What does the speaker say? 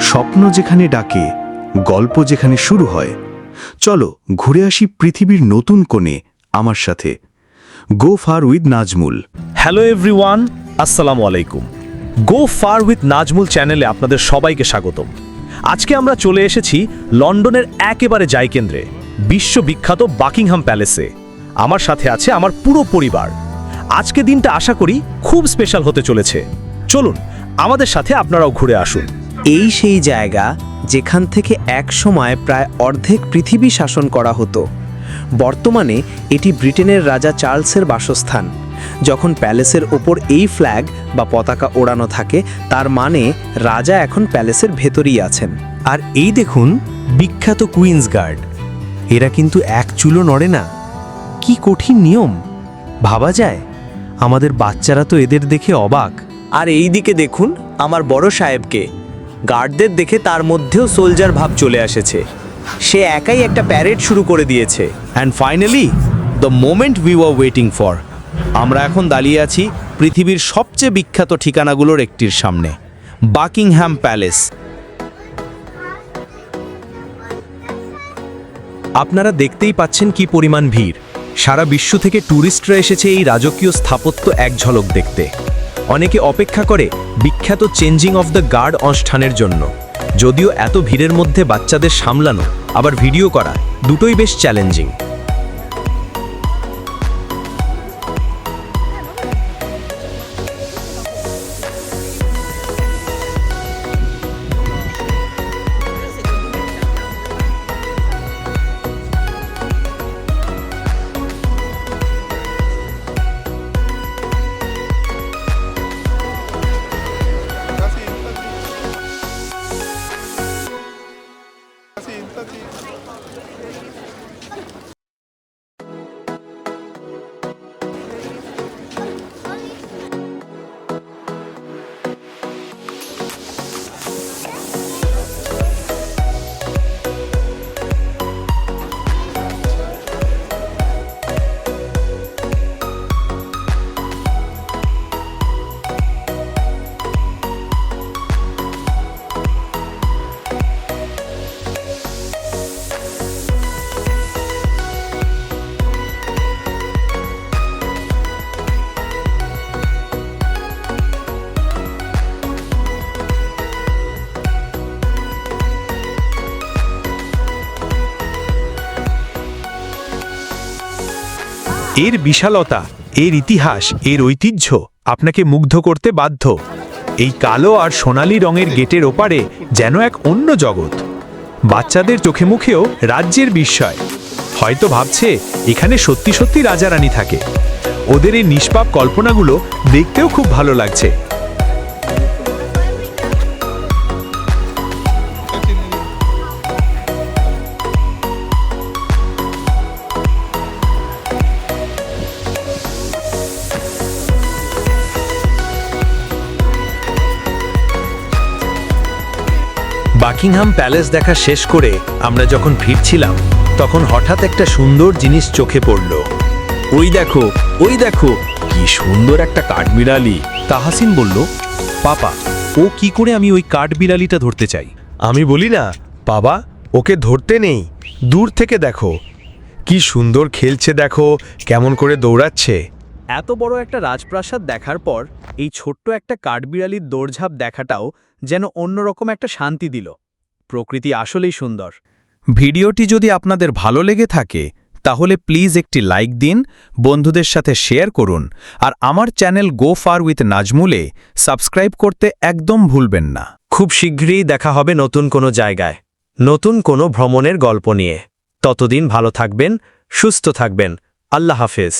স্বপ্ন যেখানে ডাকে, গল্প যেখানে শুরু হয়, চলো ঘুরে আসি পৃথিবীর নতুন কোণে আমার সাথে। Go far with Nazmul hello everyone আসসালামু আলাইকুম। গো ফার উইথ নাজমুল চ্যানেলে আপনাদের সবাইকে স্বাগতম। আজকে আমরা চলে এসেছি লন্ডনের একেবারে জায়কেন্দ্রে বিশ্ববিখ্যাত বাকিংহাম প্যালেসে। আমার সাথে আছে আমার পুরো পরিবার। আজকে দিনটা আশা করি খুব স্পেশাল হতে চলেছে। চলুন আমাদের সাথে আপনারাও ঘুরে আসুন। এই সেই জায়গা যেখান থেকে এক সময় প্রায় অর্ধেক পৃথিবী শাসন করা হতো। বর্তমানে এটি ব্রিটেনের রাজা চার্লসের বাসস্থান। যখন প্যালেসের ওপর এই ফ্ল্যাগ বা পতাকা ওড়ানো থাকে তার মানে রাজা এখন প্যালেসের ভেতরেই আছেন। আর এই দেখুন বিখ্যাত কুইন্স গার্ড। এরা কিন্তু এক চুলো নড়ে না। কি কঠিন নিয়ম। ভাবা যায় আমাদের বাচ্চারা তো এদের দেখে অবাক। আর এই দিকে দেখুন আমার বড় সাহেবকে। গার্ডদের দেখে তার মধ্যেও সোলজার ভাব চলে আসেছে। সে একাই একটা প্যারেড শুরু করে দিয়েছে। And finally the moment we were waiting for আমরা এখন দাঁড়িয়ে আছি পৃথিবীর সবচেয়ে বিখ্যাত ঠিকানাগুলোর একটির সামনে বাকিংহ্যাম প্যালেস আপনারা দেখতেই পাচ্ছেন কি পরিমাণ ভিড়। সারা বিশ্ব থেকে ট্যুরিস্টরা এসেছে এই রাজকীয় স্থাপত্য এক ঝলক দেখতে। অনেকে অপেক্ষা করে বিখ্যাত চেঞ্জিং অফ দ্য গার্ড অনুষ্ঠানের জন্য। যদিও এত ভিড়ের মধ্যে বাচ্চাদের সামলানো, আবার ভিডিও করা, দুটোই বেশ চ্যালেঞ্জিং। はい এর বিশালতা, এর ইতিহাস, এর ঐতিহ্য আপনাকে মুগ্ধ করতে বাধ্য। এই কালো আর সোনালি রঙের গেটের ওপারে যেন এক অন্য জগৎ। বাচ্চাদের চোখে মুখেও রাজ্যের বিস্ময়। হয়তো ভাবছে, এখানে সত্যি সত্যি রাজারানী থাকে। ওদের এই নিষ্পাপ কল্পনাগুলো দেখতেও খুব ভালো লাগছে। বাকিংহাম প্যালেস দেখা শেষ করে আমরা যখন ফিরছিলাম, তখন হঠাৎ একটা সুন্দর জিনিস চোখে পড়ল। ওই দেখো ওই দেখো, কি সুন্দর একটা কাঠবিড়ালি। তাহাসিন বলল, পাপা, ও কি করে আমি ওই কাঠবিড়ালিটা ধরতে চাই? আমি বলি, না, বাবা, ওকে ধরতে নেই। দূর থেকে দেখো। কি সুন্দর খেলছে দেখো, কেমন করে দৌড়াচ্ছে। এত বড় একটা রাজপ্রাসাদ দেখার পর, এই ছোট্ট একটা কাঠবিড়ালির দৌড়ঝাঁপ দেখাটাও যেন অন্যরকম একটা শান্তি দিল। প্রকৃতি আসলেই সুন্দর। ভিডিওটি যদি আপনাদের ভালো লেগে থাকে, তাহলে প্লিজ একটি লাইক দিন, বন্ধুদের সাথে শেয়ার করুন, আর আমার চ্যানেল গো ফার উইথ নাজমুলে সাবস্ক্রাইব করতে একদম ভুলবেন না। খুব শীঘ্রই দেখা হবে নতুন কোনো জায়গায়। নতুন কোনো ভ্রমণের গল্প নিয়ে। ততদিন ভালো থাকবেন, সুস্থ থাকবেন। আল্লাহ হাফেজ।